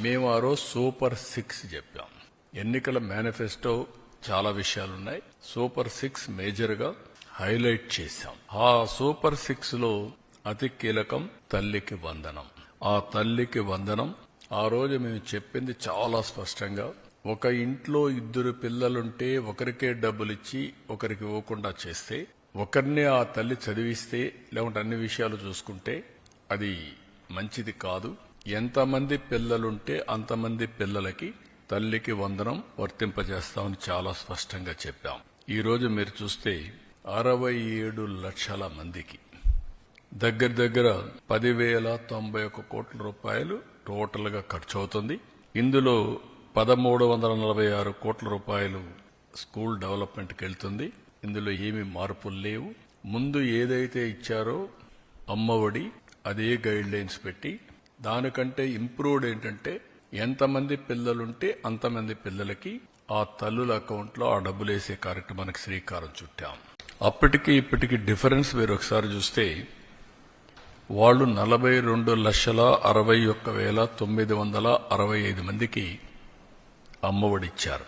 మేము ఆ రోజు సూపర్ సిక్స్ చెప్పాం. ఎన్నికల మేనిఫెస్టో చాలా విషయాలున్నాయి. సూపర్ సిక్స్ మేజర్గా హైలైట్ చేశాం. ఆ సూపర్ సిక్స్లో అతి కీలకం తల్లికి వందనం. ఆ తల్లికి వందనం ఆ రోజు మేము చెప్పింది చాలా స్పష్టంగా ఒక ఇంట్లో ఇద్దరు పిల్లలుంటే ఒకరికే డబ్బులిచ్చి ఒకరికి ఇవ్వకుండా చేస్తే ఒకరిని ఆ తల్లి చదివిస్తే లేకుంటే అన్ని విషయాలు చూసుకుంటే అది మంచిది కాదు. ఎంతమంది పిల్లలుంటే అంతమంది పిల్లలకి తల్లికి వందనం వర్తింపజేస్తామని చాలా స్పష్టంగా చెప్పాం. ఈరోజు మీరు చూస్తే అరవై ఏడు లక్షల మందికి. దగ్గర దగ్గర పదివేల తొంభై ఒక్క కోట్ల రూపాయలు టోటల్గా ఖర్చు అవుతుంది ఇందులో పదమూడు వందల నలభై ఆరు కోట్ల రూపాయలు స్కూల్ డెవలప్మెంట్కి వెళ్తుంది. ఇందులో ఏమి మార్పులు లేవు. ముందు ఏదైతే ఇచ్చారో అమ్మఒడి అదే గైడ్ లైన్స్ పెట్టి దానికంటే ఇంప్రూవ్డ్ ఏంటంటే ఎంతమంది పిల్లలుంటే అంతమంది పిల్లలకి ఆ తల్లుల అకౌంట్లో ఆ డబ్బులు వేసే కార్యక్రమానికి శ్రీకారం చుట్టాం. అప్పటికి ఇప్పటికి డిఫరెన్స్ మీరు ఒకసారి చూస్తే వాళ్ళు నలభై రెండు లక్షల అరవై ఒక్క వేల తొమ్మిది వందల అరవై ఐదు మందికి అమ్మఒడిచ్చారు.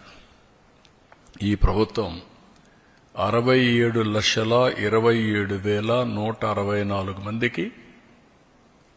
ఈ ప్రభుత్వం అరవై ఏడు లక్షల ఇరవై ఏడు వేల నూట అరవై నాలుగు మందికి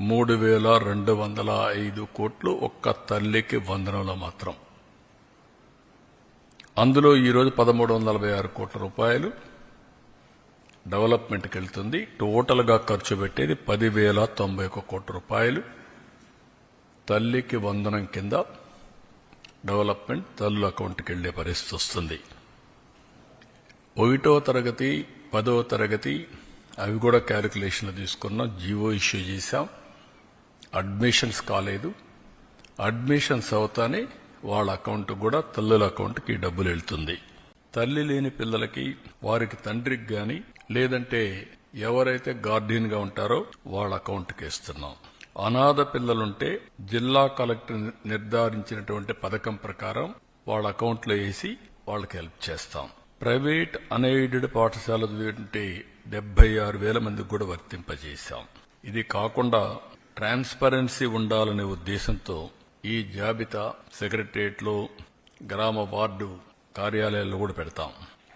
మూడు వేల రెండు వందల ఐదు కోట్లు ఒక్క తల్లికి వందనంలో మాత్రం. అందులో ఈరోజు పదమూడు వందల నలభై ఆరు కోట్ల రూపాయలు డెవలప్మెంట్కి వెళ్తుంది. టోటల్గా ఖర్చు పెట్టేది పదివేల తొంభై ఒక్క కోట్ల రూపాయలు. తల్లికి వందనం కింద డెవలప్మెంట్ తల్లు అకౌంట్కి వెళ్ళే పరిస్థితి వస్తుంది. ఒకటో తరగతి పదో తరగతి అవి కూడా క్యాలిక్యులేషన్లు తీసుకున్నాం జీవో ఇష్యూ చేశాం. అడ్మిషన్స్ కాలేదు. అడ్మిషన్స్ అవుతానే వాళ్ళ అకౌంట్ కూడా తల్లుల అకౌంట్కి డబ్బులు వెళ్తుంది. తల్లి లేని పిల్లలకి వారికి తండ్రికి గాని లేదంటే ఎవరైతే గార్డియన్గా ఉంటారో వాళ్ళ అకౌంట్కి ఇస్తున్నాం అనాథ పిల్లలుంటే జిల్లా కలెక్టర్ నిర్ధారించినటువంటి పథకం ప్రకారం వాళ్ళ అకౌంట్లో వేసి వాళ్ళకి హెల్ప్ చేస్తాం. ప్రైవేట్ అన్ఎయిడెడ్ పాఠశాల డెబ్బై ఆరు వేల మందికి కూడా వర్తింపజేశాం. ఇది కాకుండా ట్రాన్స్పరెన్సీ ఉండాలనే ఉద్దేశంతో ఈ జాబితా సెక్రటరియట్లో గ్రామ వార్డు కార్యాలయాల్లో కూడా పెడతాం.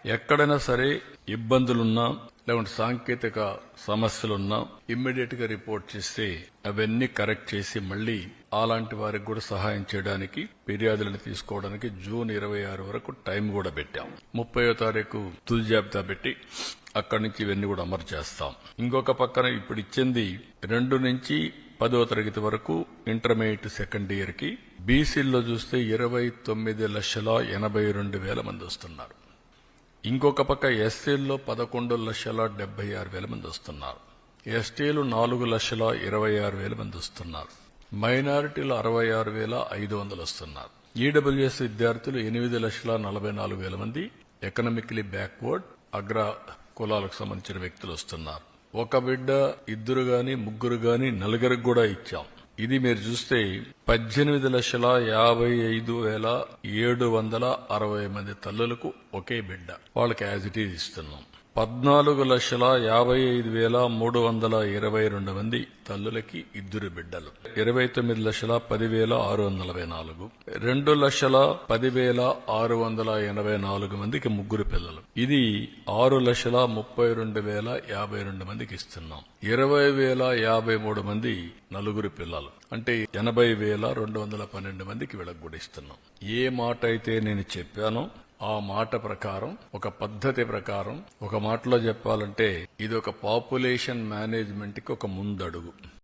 ఎక్కడైనా సరే ఇబ్బందులున్నా లేకుంటే సాంకేతిక సమస్యలున్నా ఇమ్మీడియట్గా రిపోర్ట్ చేస్తే అవన్నీ కరెక్ట్ చేసి మళ్ళీ అలాంటి వారికి కూడా సహాయం చేయడానికి ఫిర్యాదులను తీసుకోవడానికి జూన్ ఇరవై ఆరు వరకు టైం కూడా పెట్టాం. ముప్పయో తారీఖు తుది జాబితా పెట్టి అక్కడి నుంచి ఇవన్నీ కూడా అమలు చేస్తాం. ఇంకొక పక్కన ఇప్పుడు ఇచ్చింది రెండు నుంచి పదో తరగతి వరకు ఇంటర్మీడియట్ సెకండ్ ఇయర్కి బీసీల్లో చూస్తే ఇరవై తొమ్మిది లక్షల ఎనభై రెండు వేల మంది వస్తున్నారు. ఇంకొక పక్క ఎస్సీల్లో పదకొండు లక్షల డెబ్బై ఆరు వేల మంది వస్తున్నారు. ఎస్టీలు నాలుగు లక్షల ఇరవై ఆరు వేల మంది వస్తున్నారు. మైనారిటీలు అరవై ఆరు వేల ఐదు వందలు వస్తున్నారు. ఈడబ్ల్యూఎస్ విద్యార్థులు ఎనిమిది లక్షల నలభై నాలుగు వేల మంది. ఎకనామికలీ బ్యాక్వర్డ్ అగ్ర కులాలకు సంబంధించిన వ్యక్తులు వస్తున్నారు. ఒక బిడ్డ ఇద్దరు గాని ముగ్గురు గాని నలుగురికి కూడా ఇచ్చాం. ఇది మీరు చూస్తే పద్దెనిమిది లక్షల యాభై ఐదు వేల ఏడు వందల అరవై మంది తల్లులకు ఒకే బిడ్డ. వాళ్ళకి యాజ్ ఇట్ ఈజ్ ఇస్తున్నాం. పద్నాలుగు లక్షల యాభై ఐదు వేల మూడు వందల ఇరవై రెండు మంది తల్లులకి ఇద్దరు బిడ్డలు. ఇరవై తొమ్మిది లక్షల పదివేల ఆరు వందల నాలుగు. రెండు లక్షల పదివేల ఆరు వందల ఎనభై నాలుగు మందికి ముగ్గురు పిల్లలు. ఇది ఆరు లక్షల ముప్పై రెండు వేల యాభై రెండు మందికి ఇస్తున్నాం. ఇరవై వేల యాభై మూడు మంది నలుగురు పిల్లలు. అంటే ఎనభై వేల రెండు వందల పన్నెండు మందికి వీళ్ళకి కూడా ఇస్తున్నాం. ఏ మాట అయితే నేను చెప్పానో ఆ మాట ప్రకారం ఒక పద్ధతి ప్రకారం ఒక మాటలో చెప్పాలంటే ఇది ఒక పాపులేషన్ మేనేజ్మెంట్కి ఒక ముందడుగు.